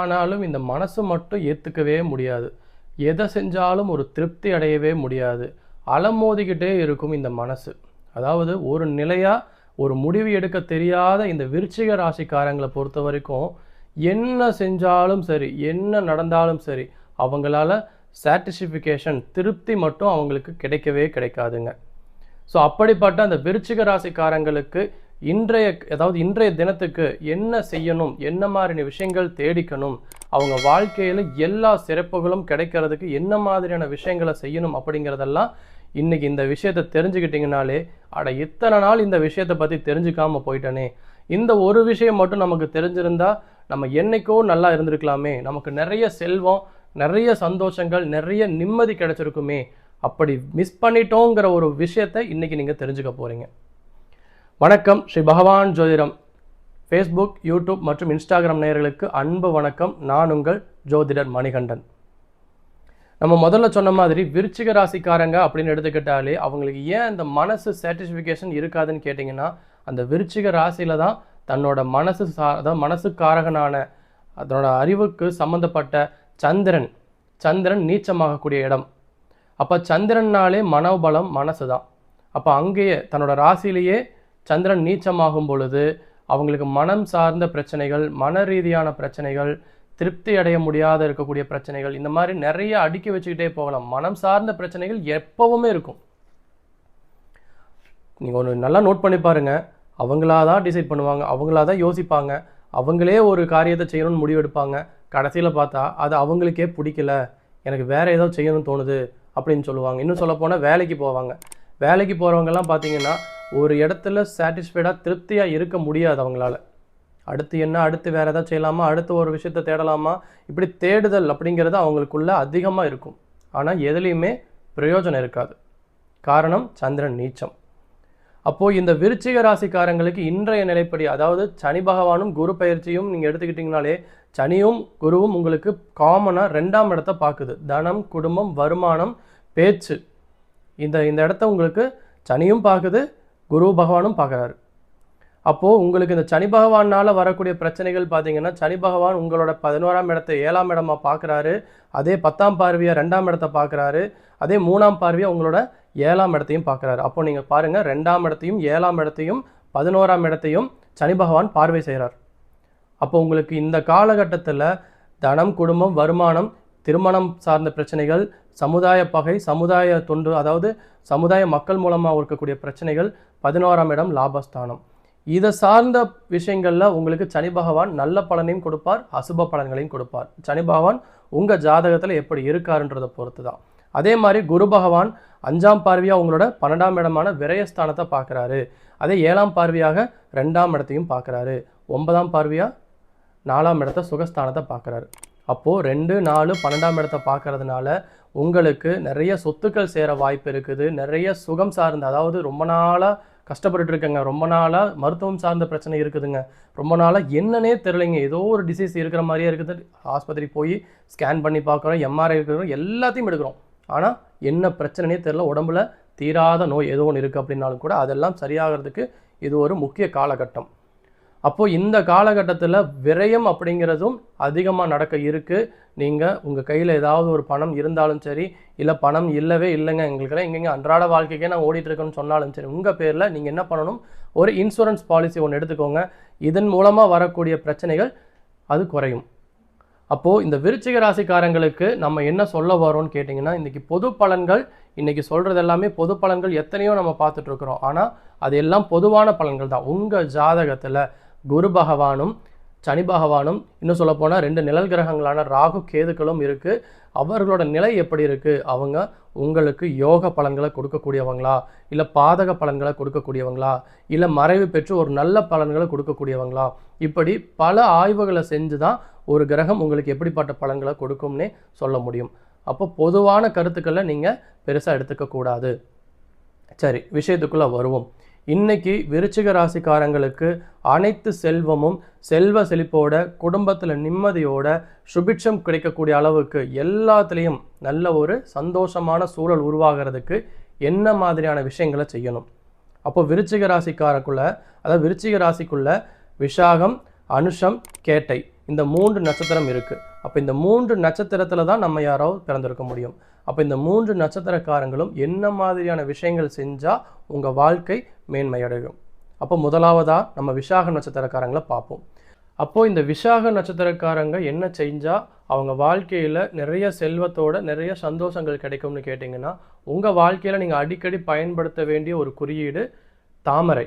ஆனாலும் இந்த மனசு மட்டும் ஏற்றுக்கவே முடியாது. எதை செஞ்சாலும் ஒரு திருப்தி அடையவே முடியாது. அலமோதிக்கிட்டே இருக்கும் இந்த மனசு. அதாவது ஒரு நிலையாக ஒரு முடிவு எடுக்க தெரியாத இந்த விருச்சிக ராசிக்காரங்களை பொறுத்த வரைக்கும் என்ன செஞ்சாலும் சரி என்ன நடந்தாலும் சரி அவங்களால சாட்டிஸ்ஃபிகேஷன் திருப்தி மட்டும் அவங்களுக்கு கிடைக்கவே கிடைக்காதுங்க. ஸோ அப்படிப்பட்ட அந்த விருச்சிக ராசிக்காரங்களுக்கு இன்றைய அதாவது இன்றைய தினத்துக்கு என்ன செய்யணும் என்ன மாதிரி விஷயங்கள் தேடிக்கணும் அவங்க வாழ்க்கையில் எல்லா சிறப்புகளும் கிடைக்கிறதுக்கு என்ன மாதிரியான விஷயங்களை செய்யணும் அப்படிங்கிறதெல்லாம் இன்னைக்கு இந்த விஷயத்தை தெரிஞ்சுக்கிட்டிங்கனாலே அட இத்தனை நாள் இந்த விஷயத்தை பற்றி தெரிஞ்சுக்காமல் போயிட்டனே. இந்த ஒரு விஷயம் மட்டும் நமக்கு தெரிஞ்சிருந்தா நம்ம என்னைக்கோ நல்லா இருந்திருக்கலாமே நமக்கு நிறைய செல்வம் நிறைய சந்தோஷங்கள் நிறைய நிம்மதி கிடைச்சிருக்குமே அப்படி மிஸ் பண்ணிட்டோங்கிற ஒரு விஷயத்தை இன்றைக்கி நீங்கள் தெரிஞ்சுக்க போகிறீங்க வணக்கம். ஸ்ரீ பகவான் ஜோதிடம். ஃபேஸ்புக் யூடியூப் மற்றும் இன்ஸ்டாகிராம் நேயர்களுக்கு அன்பு வணக்கம். நான் உங்கள் ஜோதிடர் மணிகண்டன். நம்ம முதல்ல சொன்ன மாதிரி விருச்சிக ராசிக்காரங்க அப்படின்னு எடுத்துக்கிட்டாலே அவங்களுக்கு ஏன் இந்த மனசு சாட்டிஸ்ஃபிகேஷன் இருக்காதுன்னு கேட்டிங்கன்னா அந்த விருச்சிக ராசியில தான் தன்னோட மனசு சா அதாவது மனசுக்காரகனான அதனோட அறிவுக்கு சம்மந்தப்பட்ட சந்திரன். சந்திரன் நீச்சமாகக்கூடிய இடம். அப்போ சந்திரன்னாலே மனோபலம் மனசு தான் அப்போ அங்கேயே தன்னோட ராசியிலேயே சந்திரன் நீச்சமாகும் பொழுது அவங்களுக்கு மனம் சார்ந்த பிரச்சனைகள் மன ரீதியான பிரச்சனைகள் திருப்தி அடைய முடியாத இருக்கக்கூடிய பிரச்சனைகள் இந்த மாதிரி நிறைய அடுக்கி வச்சுக்கிட்டே போகலாம். மனம் சார்ந்த பிரச்சனைகள் எப்பவுமே இருக்கும். நீங்கள் ஒன்று நல்லா நோட் பண்ணி பாருங்க. அவங்களா தான் டிசைட் பண்ணுவாங்க. அவங்களா தான் யோசிப்பாங்க. அவங்களே ஒரு காரியத்தை செய்யணும்னு முடிவெடுப்பாங்க. கடைசியில் பார்த்தா அது அவங்களுக்கே பிடிக்கல. எனக்கு வேற ஏதோ செய்யணும்னு தோணுது அப்படின்னு சொல்லுவாங்க. இன்னும் சொல்ல போனால் வேலைக்கு போவாங்க. வேலைக்கு போகிறவங்கலாம் பார்த்தீங்கன்னா ஒரு இடத்துல சாட்டிஸ்ஃபைடாக திருப்தியாக இருக்க முடியாது அவங்களால. அடுத்து என்ன அடுத்து வேறு ஏதாவது செய்யலாமா அடுத்து ஒரு விஷயத்த தேடலாமா? இப்படி தேடுதல் அப்படிங்கிறது அவங்களுக்குள்ள அதிகமாக இருக்கும். ஆனால் எதுலேயுமே பிரயோஜனம் இருக்காது. காரணம் சந்திரன் நீச்சம். அப்போது இந்த விருச்சிக ராசிக்காரங்களுக்கு இன்றைய நிலைப்படி அதாவது சனி பகவானும் குரு பயிற்சியும் நீங்கள் எடுத்துக்கிட்டிங்கனாலே சனியும் குருவும் உங்களுக்கு காமனாக ரெண்டாம் இடத்த பார்க்குது. தனம் குடும்பம் வருமானம் பேச்சு. இந்த இந்த இடத்த உங்களுக்கு சனியும் பார்க்குது குரு பகவானும் பார்க்குறாரு. அப்போது உங்களுக்கு இந்த சனி பகவானால் வரக்கூடிய பிரச்சனைகள் பார்த்தீங்கன்னா சனி பகவான் உங்களோட பதினோராம் இடத்தை ஏழாம் இடமா பார்க்குறாரு அதே பத்தாம் பார்வையாக ரெண்டாம் இடத்த பார்க்குறாரு அதே மூணாம் பார்வையாக உங்களோட ஏழாம் இடத்தையும் பார்க்குறாரு. அப்போ நீங்கள் பாருங்கள் ரெண்டாம் இடத்தையும் ஏழாம் இடத்தையும் பதினோராம் இடத்தையும் சனி பகவான் பார்வை செய்கிறார். அப்போ உங்களுக்கு இந்த காலகட்டத்தில் தனம் குடும்பம் வருமானம் திருமணம் சார்ந்த பிரச்சனைகள் சமுதாய பகை சமுதாய தொண்டு அதாவது சமுதாய மக்கள் மூலமாக இருக்கக்கூடிய பிரச்சனைகள் பதினோராம் இடம் லாபஸ்தானம். இதை சார்ந்த விஷயங்களில் உங்களுக்கு சனி பகவான் நல்ல பலனையும் கொடுப்பார் அசுப பலன்களையும் கொடுப்பார். சனி பகவான் உங்கள் ஜாதகத்தில் எப்படி இருக்காருன்றதை பொறுத்து தான் அதே மாதிரி குரு பகவான் அஞ்சாம் பார்வையாக உங்களோட பன்னெண்டாம் இடமான விரயஸ்தானத்தை பார்க்குறாரு. அதே ஏழாம் பார்வையாக ரெண்டாம் இடத்தையும் பார்க்குறாரு. ஒன்பதாம் பார்வையாக நாலாம் இடத்த சுகஸ்தானத்தை பார்க்குறாரு. அப்போது ரெண்டு நாலு பன்னெண்டாம் இடத்த பார்க்கறதுனால உங்களுக்கு நிறைய சொத்துக்கள் சேர வாய்ப்பு இருக்குது. நிறைய சுகம் சார்ந்த அதாவது ரொம்ப நாளாக கஷ்டப்பட்டு இருக்கங்க. ரொம்ப நாளாக மருத்துவம் சார்ந்த பிரச்சனை இருக்குதுங்க. ரொம்ப நாளாக என்னன்னே தெரிலைங்க ஏதோ ஒரு டிசீஸ் இருக்கிற மாதிரியே இருக்குது. ஆஸ்பத்திரி போய் ஸ்கேன் பண்ணி பார்க்குறோம் எம்ஆர்ஐ இருக்கிறோம் எல்லாத்தையும் எடுக்கிறோம். ஆனால் என்ன பிரச்சனைனே தெரில உடம்புல தீராத நோய் ஏதோ ஒன்று இருக்குது அப்படின்னாலும் கூட அதெல்லாம் சரியாகிறதுக்கு இது ஒரு முக்கிய காலகட்டம். அப்போது இந்த காலகட்டத்தில் விரயம் அப்படிங்கிறதும் அதிகமாக நடக்க இருக்குது நீங்கள் உங்கள் கையில் ஏதாவது ஒரு பணம் இருந்தாலும் சரி இல்லை பணம் இல்லவே இல்லைங்க. எங்களுக்கெல்லாம் எங்கெங்கே அன்றாட வாழ்க்கைக்கே நான் ஓடிட்டுருக்கேன்னு சொன்னாலும் சரி உங்கள் பேரில் நீங்கள் என்ன பண்ணணும்? ஒரு இன்சூரன்ஸ் பாலிசி ஒன்று எடுத்துக்கோங்க. இதன் மூலமாக வரக்கூடிய பிரச்சனைகள் அது குறையும். அப்போது இந்த விருச்சிக ராசிக்காரங்களுக்கு நம்ம என்ன சொல்ல வரோம்னு கேட்டிங்கன்னா இன்றைக்கி பொது பலன்கள் இன்றைக்கி சொல்கிறது எல்லாமே பொது பலன்கள் எத்தனையோ நம்ம பார்த்துட்ருக்குறோம் ஆனால் அது எல்லாம் பொதுவான பலன்கள் தான். உங்கள் ஜாதகத்தில் குரு பகவானும் சனி பகவானும் இன்னும் சொல்லப்போனால் ரெண்டு நிழல் கிரகங்களான ராகு கேதுக்களும் இருக்குது அவர்களோட நிலை எப்படி இருக்குது அவங்க உங்களுக்கு யோக பலன்களை கொடுக்கக்கூடியவங்களா? இல்லை பாதக பலன்களை கொடுக்கக்கூடியவங்களா? இல்லை மறைவு பெற்று ஒரு நல்ல பலன்களை கொடுக்கக்கூடியவங்களா? இப்படி பல ஆய்வுகளை செஞ்சு தான் ஒரு கிரகம் உங்களுக்கு எப்படிப்பட்ட பலன்களை கொடுக்கும்னே சொல்ல முடியும். அப்போ பொதுவான கருத்துக்களை நீங்கள் பெருசாக எடுத்துக்கக்கூடாது சரி விஷயத்துக்குள்ளே வருவோம். இன்னைக்கு விருச்சிக ராசிக்காரங்களுக்கு அனைத்து செல்வமும் செல்வ செழிப்போட குடும்பத்தில் நிம்மதியோட சுபிட்சம் கிடைக்கக்கூடிய அளவுக்கு எல்லாத்துலேயும் நல்ல ஒரு சந்தோஷமான சூழல் உருவாகிறதுக்கு என்ன மாதிரியான விஷயங்களை செய்யணும்? அப்போ விருச்சிக ராசிக்காரக்குள்ள அதாவது விருச்சிக ராசிக்குள்ள விஷாகம் அனுஷம் கேட்டை இந்த மூன்று நட்சத்திரம் இருக்குது அப்போ இந்த மூன்று நட்சத்திரத்தில் தான் நம்ம யாராவது பிறந்திருக்க முடியும். அப்போ இந்த மூன்று நட்சத்திரக்காரங்களும் என்ன மாதிரியான விஷயங்கள் செஞ்சால் உங்கள் வாழ்க்கை மேன்மையடையும்? அப்போ முதலாவதாக நம்ம விசாக நட்சத்திரக்காரங்களை பார்ப்போம். அப்போது இந்த விசாக நட்சத்திரக்காரங்க என்ன செஞ்சால் அவங்க வாழ்க்கையில் நிறைய செல்வத்தோட நிறைய சந்தோஷங்கள் கிடைக்கும்னு கேட்டிங்கன்னா உங்கள் வாழ்க்கையில் நீங்கள் அடிக்கடி பயன்படுத்த வேண்டிய ஒரு குறியீடு தாமரை.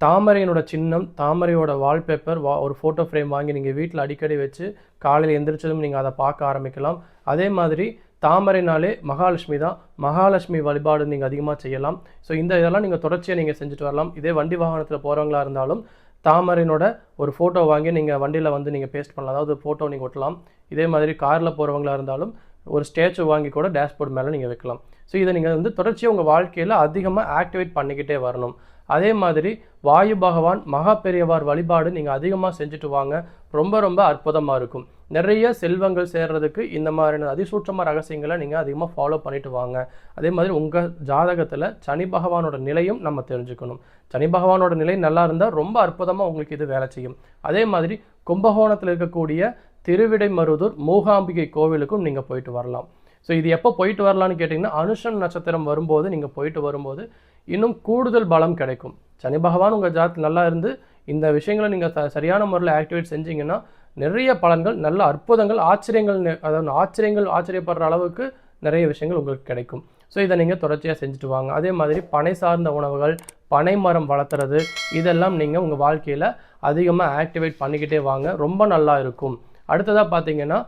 தாமரையினோட சின்னம் தாமரையோட வால்பேப்பர் வா ஒரு ஃபோட்டோ ஃப்ரேம் வாங்கி நீங்கள் வீட்டில் அடிக்கடி வச்சு காலையில் எந்திரிச்சதும் நீங்கள் அதை பார்க்க ஆரம்பிக்கலாம். அதே மாதிரி தாமரைனாலே மகாலட்சுமி தான். மகாலட்சுமி வழிபாடு நீங்கள் அதிகமாக செய்யலாம். ஸோ இந்த இதெல்லாம் நீங்கள் தொடர்ச்சியாக நீங்கள் செஞ்சுட்டு வரலாம். இதே வண்டி வாகனத்தில் போகிறவங்களா இருந்தாலும் தாமரையினோட ஒரு ஃபோட்டோ வாங்கி நீங்கள் வண்டியில் வந்து நீங்கள் பேஸ்ட் பண்ணலாம். அதாவது ஃபோட்டோ நீங்கள் ஒட்டலாம். இதே மாதிரி காரில் போகிறவங்களா இருந்தாலும் ஒரு ஸ்டேச்சு வாங்கி கூட டேஷ்போர்ட் மேலே நீங்கள் வைக்கலாம். ஸோ இதை நீங்கள் வந்து தொடர்ச்சியாக உங்கள் வாழ்க்கையில் அதிகமாக ஆக்டிவேட் பண்ணிக்கிட்டே வரணும். அதே மாதிரி வாயு பகவான் மகா பெரியவார் வழிபாடு நீங்கள் அதிகமாக செஞ்சுட்டு வாங்க. ரொம்ப ரொம்ப அற்புதமாக இருக்கும். நிறைய செல்வங்கள் சேர்றதுக்கு இந்த மாதிரியான அதிசூற்றமாக ரகசியங்களை நீங்கள் அதிகமாக ஃபாலோ பண்ணிட்டு வாங்க. அதே மாதிரி உங்கள் ஜாதகத்தில் சனி பகவானோட நிலையும் நம்ம தெரிஞ்சுக்கணும். சனி பகவானோட நிலை நல்லா இருந்தால் ரொம்ப அற்புதமாக உங்களுக்கு இது வேலை செய்யும். அதே மாதிரி கும்பகோணத்தில் இருக்கக்கூடிய திருவிடைமருதூர் மூகாம்பிகை கோவிலுக்கும் நீங்கள் போயிட்டு வரலாம். ஸோ இது எப்போ போயிட்டு வரலான்னு கேட்டிங்கன்னா அனுஷன் நட்சத்திரம் வரும்போது நீங்கள் போயிட்டு வரும்போது இன்னும் கூடுதல் பலம் கிடைக்கும். சனி பகவான் உங்கள் ஜாதத்தில் நல்லா இருந்து இந்த விஷயங்களை நீங்கள் சரியான முறையில் ஆக்டிவேட் செஞ்சீங்கன்னா நிறைய பலன்கள் நல்ல அற்புதங்கள் ஆச்சரியங்கள் அதாவது ஆச்சரியங்கள் ஆச்சரியப்படுற அளவுக்கு நிறைய விஷயங்கள் உங்களுக்கு கிடைக்கும். ஸோ இதை நீங்கள் தொடர்ச்சியாக செஞ்சுட்டு வாங்க. அதே மாதிரி பனை சார்ந்த உணவுகள் பனை மரம் வளர்த்துறது இதெல்லாம் நீங்கள் உங்கள் வாழ்க்கையில் அதிகமாக ஆக்டிவேட் பண்ணிக்கிட்டே வாங்க. ரொம்ப நல்லா இருக்கும். அடுத்ததாக பார்த்தீங்கன்னா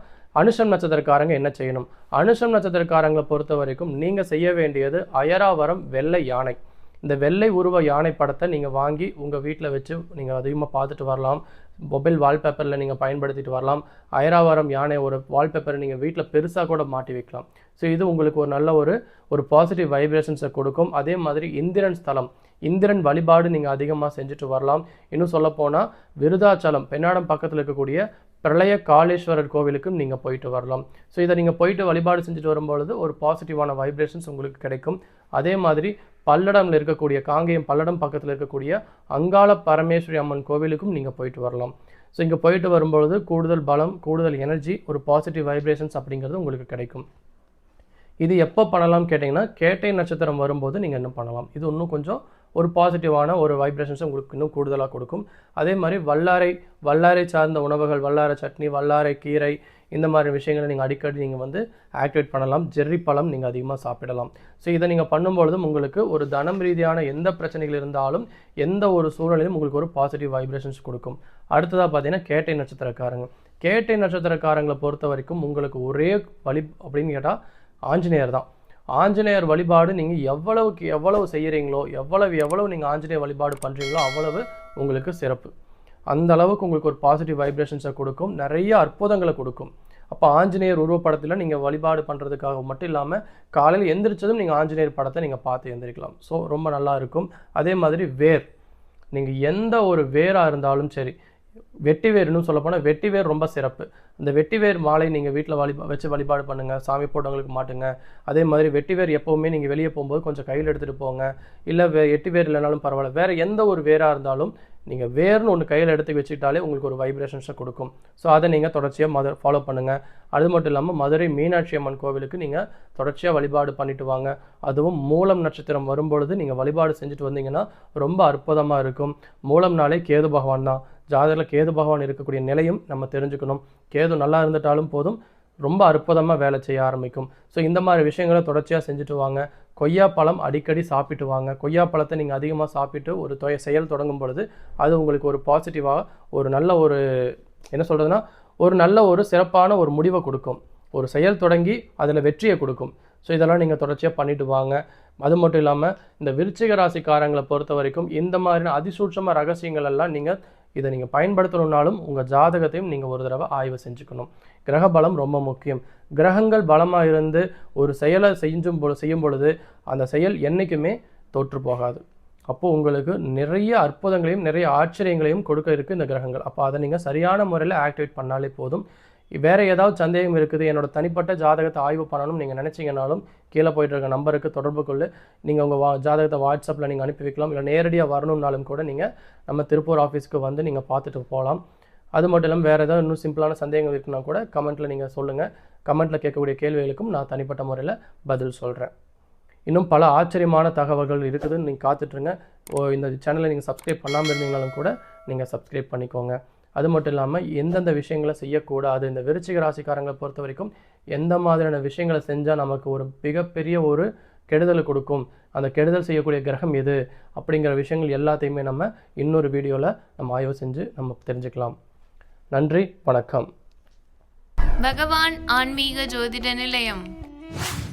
அனுஷம் நட்சத்திரக்காரங்க என்ன செய்யணும்? அனுஷம் நட்சத்திரக்காரங்களை பொறுத்த வரைக்கும் நீங்கள் செய்ய வேண்டியது அயராவரம் வெள்ளை யானை. இந்த வெள்ளை உருவ யானை படத்தை நீங்கள் வாங்கி உங்கள் வீட்டில் வச்சு நீங்கள் அதிகமாக பார்த்துட்டு வரலாம். மொபைல் வால்பேப்பரில் நீங்கள் பயன்படுத்திட்டு வரலாம். ஐராவரம் யானை ஒரு வால்பேப்பரை நீங்கள் வீட்டில் பெருசாக கூட மாட்டி வைக்கலாம். ஸோ இது உங்களுக்கு ஒரு நல்ல ஒரு ஒரு பாசிட்டிவ் வைப்ரேஷன்ஸை கொடுக்கும். அதே மாதிரி இந்திரன் ஸ்தலம். இந்திரன் வழிபாடு நீங்கள் அதிகமாக செஞ்சுட்டு வரலாம். இன்னும் சொல்லப்போனால் விருதாச்சலம் பெண்ணாடம் பக்கத்தில் இருக்கக்கூடிய பிரளய காளேஸ்வரர் கோவிலுக்கும் நீங்கள் போயிட்டு வரலாம். ஸோ இதை நீங்கள் போயிட்டு வழிபாடு செஞ்சுட்டு வரும்பொழுது ஒரு பாசிட்டிவான வைப்ரேஷன்ஸ் உங்களுக்கு கிடைக்கும். அதே மாதிரி பல்லடம்ல இருக்கக்கூடிய காங்கேயம் பல்லடம் பக்கத்தில் இருக்கக்கூடிய அங்காள பரமேஸ்வரி அம்மன் கோவிலுக்கும் நீங்கள் போயிட்டு வரலாம். ஸோ இங்கே போயிட்டு வரும்பொழுது கூடுதல் பலம் கூடுதல் எனர்ஜி ஒரு பாசிட்டிவ் வைப்ரேஷன்ஸ் அப்படிங்கிறது உங்களுக்கு கிடைக்கும். இது எப்போ பண்ணலாம் கேட்டிங்கன்னா கேட்டை நட்சத்திரம் வரும்போது நீங்கள் இன்னும் பண்ணலாம்? இது இன்னும் கொஞ்சம் ஒரு பாசிட்டிவான ஒரு வைப்ரேஷன்ஸ் உங்களுக்கு இன்னும் கூடுதலாக கொடுக்கும். அதே மாதிரி வல்லாரை வல்லாரை சார்ந்த உணவுகள் வல்லாரை சட்னி வல்லாரை கீரை இந்த மாதிரி விஷயங்களை நீங்கள் அடிக்கடி நீங்கள் வந்து ஆக்டிவேட் பண்ணலாம். ஜெர்ரி பழம் நீங்கள் அதிகமாக சாப்பிடலாம். ஸோ இதை நீங்கள் பண்ணும்பொழுதும் உங்களுக்கு ஒரு தனம் ரீதியான எந்த பிரச்சனைகள் இருந்தாலும் எந்த ஒரு சூழ்நிலையும் உங்களுக்கு ஒரு பாசிட்டிவ் வைப்ரேஷன்ஸ் கொடுக்கும். அடுத்ததாக பார்த்தீங்கன்னா கேட்டை நட்சத்திரக்காரங்க. கேட்டை நட்சத்திரக்காரங்களை பொறுத்த வரைக்கும் உங்களுக்கு ஒரே வழி அப்படின்னு கேட்டால் ஆஞ்சநேயர் தான். ஆஞ்சநேயர் வழிபாடு நீங்கள் எவ்வளவுக்கு எவ்வளவு செய்கிறீங்களோ எவ்வளவு எவ்வளவு நீங்கள் ஆஞ்சநேயர் வழிபாடு பண்ணுறீங்களோ அவ்வளவு உங்களுக்கு சிறப்பு. அந்த அளவுக்கு உங்களுக்கு ஒரு பாசிட்டிவ் வைப்ரேஷன்ஸை கொடுக்கும். நிறைய அற்புதங்களை கொடுக்கும். அப்போ ஆஞ்சநேயர் உருவப்படத்தில் நீங்கள் வழிபாடு பண்ணுறதுக்காக மட்டும் இல்லாமல் காலையில் எந்திரிச்சதும் நீங்கள் ஆஞ்சநேயர் படத்தை நீங்கள் பார்த்து எந்திரிக்கலாம். ஸோ ரொம்ப நல்லா இருக்கும். அதே மாதிரி வேர். நீங்கள் எந்த ஒரு வேராக இருந்தாலும் சரி வெட்டி சொல்லப்போனால் வெட்டிவேர் ரொம்ப சிறப்பு. இந்த வெட்டிவேர் மாலை நீங்கள் வீட்டில் வழி வச்சு வழிபாடு பண்ணுங்கள் சாமி போட்டவங்களுக்கு மாட்டுங்க. அதே மாதிரி வெட்டிவேர் எப்போவுமே நீங்கள் வெளியே போகும்போது கொஞ்சம் கையில் எடுத்துகிட்டு போங்க. இல்லை வே எட்டி வேர் இல்லைனாலும் பரவாயில்ல. வேறு எந்த ஒரு வேராக இருந்தாலும் நீங்கள் வேர்னு ஒன்று கையில் எடுத்து வச்சுக்கிட்டாலே உங்களுக்கு ஒரு வைப்ரேஷன்ஸை கொடுக்கும். ஸோ அதை நீங்கள் தொடர்ச்சியாக மத ஃபாலோ பண்ணுங்கள் அது மட்டும் இல்லாமல் மதுரை மீனாட்சி அம்மன் கோவிலுக்கு நீங்கள் தொடர்ச்சியாக வழிபாடு பண்ணிட்டு வாங்க. அதுவும் மூலம் நட்சத்திரம் வரும்பொழுது நீங்கள் வழிபாடு செஞ்சுட்டு வந்தீங்கன்னா ரொம்ப அற்புதமாக இருக்கும். மூலம்னாலே கேது பகவான் தான். ஜாதகத்தில் கேது பகவான் இருக்கக்கூடிய நிலையும் நம்ம தெரிஞ்சுக்கணும். கேது நல்லா இருந்துட்டாலும் போதும் ரொம்ப அற்புதமாக வேலை செய்ய ஆரம்பிக்கும். ஸோ இந்த மாதிரி விஷயங்களை தொடர்ச்சியாக செஞ்சுட்டு வாங்க. கொய்யா பழம் அடிக்கடி சாப்பிட்டு வாங்க. கொய்யா பழத்தை நீங்கள் அதிகமாக சாப்பிட்டு ஒரு தொய செயல் தொடங்கும் பொழுது அது உங்களுக்கு ஒரு பாசிட்டிவாக ஒரு நல்ல ஒரு என்ன சொல்கிறதுனா ஒரு நல்ல ஒரு சிறப்பான ஒரு முடிவை கொடுக்கும். ஒரு செயல் தொடங்கி அதில் வெற்றியை கொடுக்கும். ஸோ இதெல்லாம் நீங்கள் தொடர்ச்சியாக பண்ணிட்டு வாங்க. அது மட்டும் இல்லாமல் இந்த விருச்சிக ராசிக்காரங்களை பொறுத்த வரைக்கும் இந்த மாதிரியான அதிசூட்சமாக ரகசியங்கள் எல்லாம் நீங்கள் இதை நீங்கள் பயன்படுத்தணுன்னாலும் உங்கள் ஜாதகத்தையும் நீங்கள் ஒரு தடவை ஆய்வு செஞ்சுக்கணும். கிரக பலம் ரொம்ப முக்கியம். கிரகங்கள் பலமாக இருந்து ஒரு செயலை செஞ்சும் பொழு செய்யும் பொழுது அந்த செயல் என்றைக்குமே தோற்று போகாது. அப்போது உங்களுக்கு நிறைய அற்புதங்களையும் நிறைய ஆச்சரியங்களையும் கொடுக்க இருக்குது இந்த கிரகங்கள். அப்போ அதை நீங்கள் சரியான முறையில் ஆக்டிவேட் பண்ணாலே போதும். வேறு ஏதாவது சந்தேகம் இருக்குது என்னோட தனிப்பட்ட ஜாதகத்தை ஆய்வு பண்ணணும்னு நீங்கள் நினச்சிங்கனாலும் கீழே போயிட்டு இருக்க நம்பருக்கு தொடர்பு கொண்டு நீங்கள் உங்கள் வா ஜாதகத்தை வாட்ஸ்அப்பில் நீங்கள் அனுப்பி வைக்கலாம். இல்லை நேரடியாக வரணும்னாலும் கூட நீங்கள் நம்ம திருப்பூர் ஆஃபீஸ்க்கு வந்து நீங்கள் பார்த்துட்டு போகலாம் அது மட்டும் இல்லாமல் வேறு ஏதாவது இன்னும் சிம்பிளான சந்தேகங்கள் இருக்குன்னா கூட கமெண்ட்டில் நீங்கள் சொல்லுங்கள் கமெண்ட்டில் கேட்கக்கூடிய கேள்விகளுக்கும் நான் தனிப்பட்ட முறையில் பதில் சொல்கிறேன் இன்னும் பல ஆச்சரியமான தகவல்கள் இருக்குதுன்னு நீங்கள் காத்துட்ருங்க ஓ இந்த சேனலை நீங்கள் சப்ஸ்கிரைப் பண்ணாமல் இருந்தீங்கனாலும் கூட நீங்கள் சப்ஸ்கிரைப் பண்ணிக்கோங்க. அது மட்டும் இல்லாமல் எந்தெந்த விஷயங்களை செய்யக்கூடாது. இந்த விருச்சிக ராசிக்காரங்களை பொறுத்த வரைக்கும் எந்த மாதிரியான விஷயங்களை செஞ்சால் நமக்கு ஒரு மிகப்பெரிய ஒரு கெடுதலை கொடுக்கும்? அந்த கெடுதல் செய்யக்கூடிய கிரகம் எது? அப்படிங்கிற விஷயங்கள் எல்லாத்தையுமே நம்ம இன்னொரு வீடியோவில் நம்ம ஆய்வு செஞ்சு நம்ம தெரிஞ்சுக்கலாம். நன்றி வணக்கம். பகவான் ஆன்மீக ஜோதிட நிலையம்.